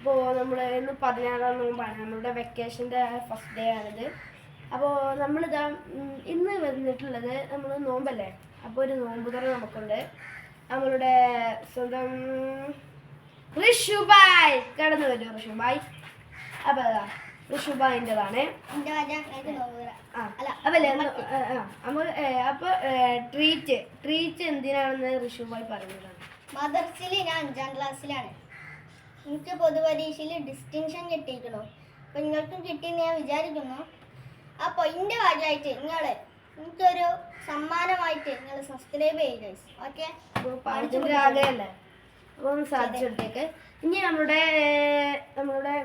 അപ്പോൾ നമ്മൾ ഇന്ന് പതിനാറാം നോമ്പാണ്. നമ്മുടെ വെക്കേഷന്റെ ഫസ്റ്റ് ഡേ ആണിത്. അപ്പോൾ നമ്മളിതാ ഇന്ന് വന്നിട്ടുള്ളത് നമ്മൾ നോമ്പല്ലേ? അപ്പോൾ ഒരു നോമ്പ് തുറ നമുക്കുണ്ട്. നമ്മളുടെ സ്വന്തം ഋഷുബായ്. കടന്നു വരും ഋഷുബായ്. അപ്പോൾ അതാ ഋഷുബായിന്റെതാണ്. നമ്മൾ അപ്പോൾ ട്രീറ്റ്. ട്രീറ്റ് എന്തിനാണെന്ന് ഋഷുബായ് പറഞ്ഞതാണ് മദർസിൽ ഞാൻ അഞ്ചാം ക്ലാസ്സിലാണ് എനിക്ക് പൊതുപരീക്ഷയിൽ ഡിസ്റ്റിങ്ഷൻ കിട്ടിയിരിക്കണു അപ്പൊ നിങ്ങൾക്കും കിട്ടിയെന്ന് ഞാൻ വിചാരിക്കുന്നു. അപ്പോൾ എന്റെ ഭാഗമായിട്ട് നിങ്ങൾ എനിക്കൊരു സമ്മാനമായിട്ട് നിങ്ങൾ സബ്സ്ക്രൈബ് ചെയ്യുക ഓക്കെ സാധിച്ചെടുത്തേക്ക്. ഇനി നമ്മുടെ നമ്മുടെ നമ്മളുടെ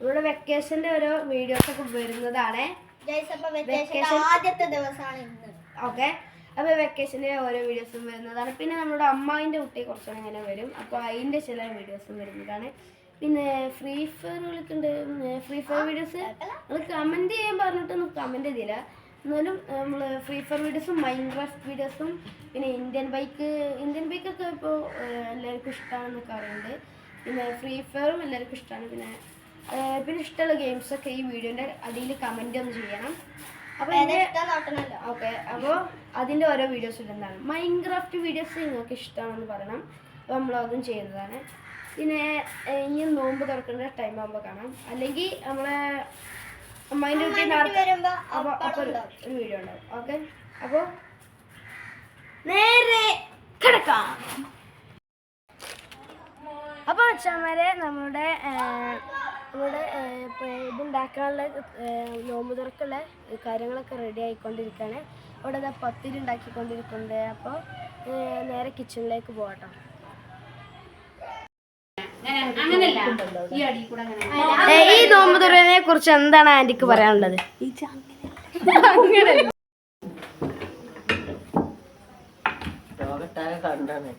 നമ്മുടെ വെക്കേഷന്റെ ഓരോ വീഡിയോസ് ഒക്കെ വരുന്നതാണ്. വെക്കേഷൻ ആദ്യത്തെ ദിവസമാണ് ഇന്ന്. ഓക്കെ അപ്പോൾ വെക്കേഷന്റെ ഓരോ വീഡിയോസും വരുന്നതാണ്. പിന്നെ നമ്മുടെ അമ്മാവിന്റെ കുട്ടി കുറച്ചുകൂടെ ഇങ്ങനെ വരും. അപ്പോൾ അതിന്റെ ചില വീഡിയോസും വരുന്നതാണ്. പിന്നെ ഫ്രീ ഫയർ കളിക്കുന്നുണ്ട് ഫ്രീ ഫയർ വീഡിയോസ് നമ്മൾ കമന്റ് ചെയ്യാൻ പറഞ്ഞിട്ടൊന്നും കമന്റ് ചെയ്തില്ല. എന്നാലും നമ്മൾ ഫ്രീ ഫയർ വീഡിയോസും മൈൻഡ് ക്രാഫ്റ്റ് വീഡിയോസും പിന്നെ ഇന്ത്യൻ ബൈക്ക് ഇന്ത്യൻ ബൈക്കൊക്കെ ഇപ്പോൾ എല്ലാവർക്കും ഇഷ്ടമാണെന്നൊക്കെ അറിയുന്നുണ്ട് പിന്നെ ഫ്രീ ഫയറും എല്ലാവർക്കും ഇഷ്ടമാണ് പിന്നെ പിന്നെ ഇഷ്ടമുള്ള ഗെയിംസൊക്കെ ഈ വീഡിയോന്റെ അടിയിൽ കമന്റ് ഒന്ന് ചെയ്യണം. അപ്പോൾ എന്റെ ഓക്കെ അപ്പോൾ അതിന്റെ ഓരോ വീഡിയോസ് ഇടുന്നതാണ്. മൈൻക്രാഫ്റ്റ് വീഡിയോസ് നിങ്ങൾക്ക് ഇഷ്ടമാണെന്ന് പറയണം. അപ്പോൾ നമ്മൾ അതും ചെയ്യുന്നതാണ്. പിന്നെ ഇനി നോമ്പ് തുറക്കേണ്ട ടൈം ആകുമ്പോൾ കാണാം. അല്ലെങ്കിൽ നമ്മളെ അമ്മേന്റെ കുട്ടി അമ്മായിന്റെ അപ്പോൾ അപ്പോൾ ഒരു വീഡിയോ ഉണ്ടാവും. ഓക്കെ അപ്പോൾ നേരെ കിടക്കാം. അപ്പോൾ അച്ഛന്മാരെ നമ്മുടെ നമ്മുടെ ഇതുണ്ടാക്കാനുള്ള നോമ്പ് തുറക്കുള്ള കാര്യങ്ങളൊക്കെ റെഡി ആയിക്കൊണ്ടിരിക്കുകയാണ് അവിടെ ഇതാ പത്തിരി ഉണ്ടാക്കിക്കൊണ്ടിരിക്കുന്നുണ്ട്. അപ്പോൾ നേരെ കിച്ചണിലേക്ക് പോകട്ടോ ഈ നോമ്പ് തുറനെ കുറിച്ച് എന്താണ് ആന്റിക്ക് പറയാനുള്ളത്? കണ്ടാണ്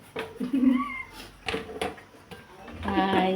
ഹായ്.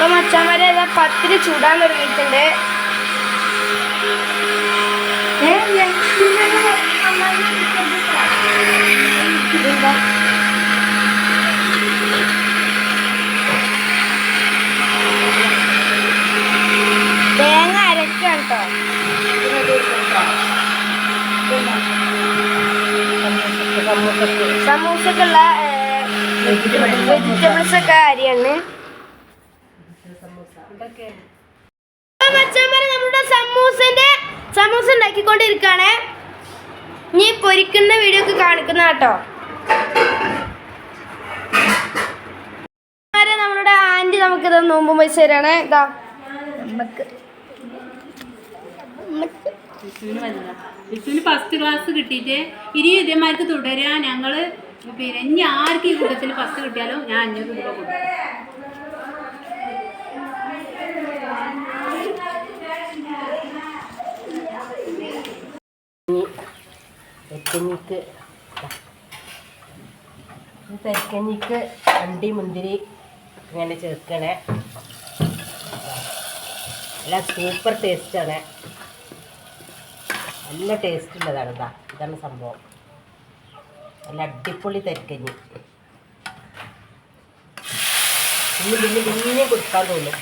അപ്പൊ മച്ചാമാരെ ഇതാ പത്തിരി ചൂടാൻ തുടങ്ങിയിട്ടുണ്ട്? തേങ്ങ അരക്കാണ് കേട്ടോ സമൂസക്കുള്ള വെജിറ്റബിൾസ് ഒക്കെ അരിയാണ്. അപ്പൊ മച്ചാന്മാരെ നമ്മുടെ സമൂസന്റെ സമൂസ ഉണ്ടാക്കിക്കൊണ്ടിരിക്കുകയാണ്. നീ പൊരിക്കുന്ന വീഡിയോ ഒക്കെ കാണിക്കുന്ന കേട്ടോ. നമ്മുടെ ആന്റി നമുക്ക് ഇത് നോമ്പ് പൈസ ഇതാ നമുക്ക് ഫസ്റ്റ് ക്ലാസ് കിട്ടിയിട്ട് ഇനി ഇതേമാർക്ക് തുടരാ. ഞങ്ങൾ പിന്നെ ഇനി ആർക്ക് ഈ കൂട്ടത്തിൽ ഫസ്റ്റ് കിട്ടിയാലും? ഞാൻ അഞ്ഞൂറ് രൂപ കൊടുക്കും. തെക്കഞ്ഞിക്ക് തെക്കഞ്ഞിക്ക് അണ്ടി മുന്തിരി ഇങ്ങനെ ചേർക്കണേ. നല്ല സൂപ്പർ ടേസ്റ്റാണ് നല്ല ടേസ്റ്റ് ഉള്ളതാണ് ഇതാ ഇതാണ് സംഭവം. നല്ല അടിപൊളി തെരക്കഞ്ഞി. പിന്നെ പിന്നെ പിന്നെയും കൊടുക്കാൻ തോന്നും.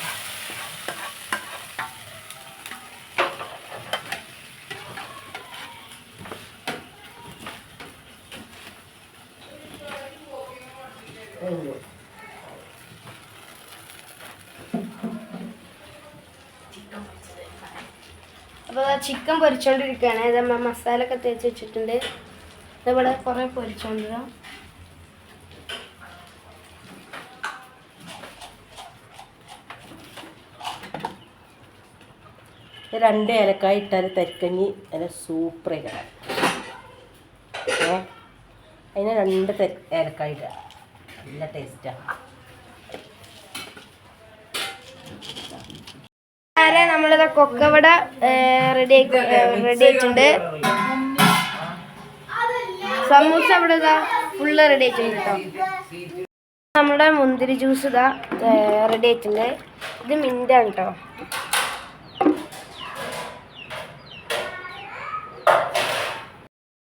അപ്പോൾ ചിക്കൻ പൊരിച്ചോണ്ടിരിക്കുകയാണ് ഇത് മസാല ഒക്കെ തേച്ച് വെച്ചിട്ടുണ്ട്. ഇതിവിടെ കുറേ പൊരിച്ചോണ്ടിരാം രണ്ട് ഏലക്കായ ഇട്ടാൽ തരിക്കഞ്ഞി നല്ല സൂപ്പർ ഇടാം അതിന് രണ്ട് ഏലക്കായ ഇടുക. നല്ല ടേസ്റ്റാണ് ആരെ നമ്മളിത് കൊക്കവട റെഡി റെഡി ആയിട്ടുണ്ട്. സമൂസ ഇവിടെ ഇതാ ഫുള്ള് റെഡി ആയിട്ടുണ്ട് കേട്ടോ നമ്മുടെ മുന്തിരി ജ്യൂസ് ഇതാ റെഡി ആയിട്ടുണ്ട്. ഇത് മിന്റാണ് കേട്ടോ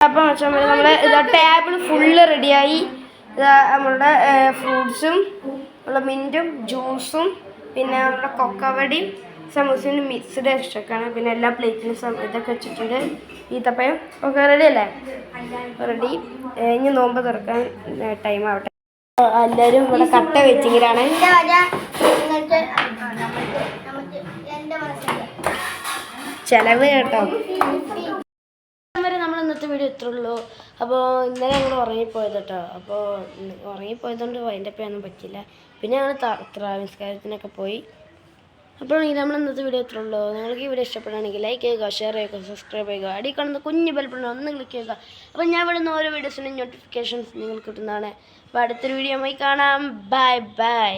അപ്പം നമ്മുടെ ഇതാ ടേബിൾ ഫുള്ള് റെഡിയായി ഇതാ നമ്മളുടെ ഫ്രൂട്ട്സും ഉള്ള മിന്റും ജ്യൂസും പിന്നെ നമ്മുടെ കൊക്കവടിയും സമൂസയും മിക്സ്ഡ് എക്സ്ട്രക്കാണ് പിന്നെ എല്ലാ പ്ലേറ്റിനും ഇതൊക്കെ വെച്ചിട്ടുണ്ട്. ഈത്തപ്പയം ഒക്കെ റെഡി അല്ലേ? റെഡി ഇനി നോമ്പ് തുറക്കാൻ ടൈം ആവട്ടെ. എല്ലാവരും ഇവിടെ കട്ട എന്റെ ചെലവ് കേട്ടോ. നമ്മൾ ഇന്നത്തെ വീഡിയോ ഇത്രേ ഉള്ളൂ. അപ്പോൾ ഇന്നലെ ഞങ്ങൾ ഉറങ്ങിപ്പോയത് കേട്ടോ. അപ്പോൾ ഉറങ്ങിപ്പോയതുകൊണ്ട് അതിന്റെ ഒന്നും പറ്റില്ല പിന്നെ ഞങ്ങൾ ത്രാവിസ്കാരത്തിനൊക്കെ പോയി. അപ്പോൾ നമ്മൾ ഇന്നത്തെ വീഡിയോ എത്ര ഉള്ളൂ. നിങ്ങൾക്ക് ഈ വീഡിയോ ഇഷ്ടപ്പെടുകയാണെങ്കിൽ ലൈക്ക് ചെയ്യുക ഷെയർ ചെയ്യുക സബ്സ്ക്രൈബ് ചെയ്യുക. അടി കാണുന്ന കുഞ്ഞ് ബെൽപ്പുണ്ട് ഒന്ന് ക്ലിക്ക് ചെയ്യുക. അപ്പോൾ ഞാൻ വിടുന്ന ഓരോ വീഡിയോസിന്റെ നോട്ടിഫിക്കേഷൻസ് നിങ്ങൾക്ക് കിട്ടുന്നതാണ്. അപ്പോൾ അടുത്തൊരു വീഡിയോ ആയി കാണാം. Bye bye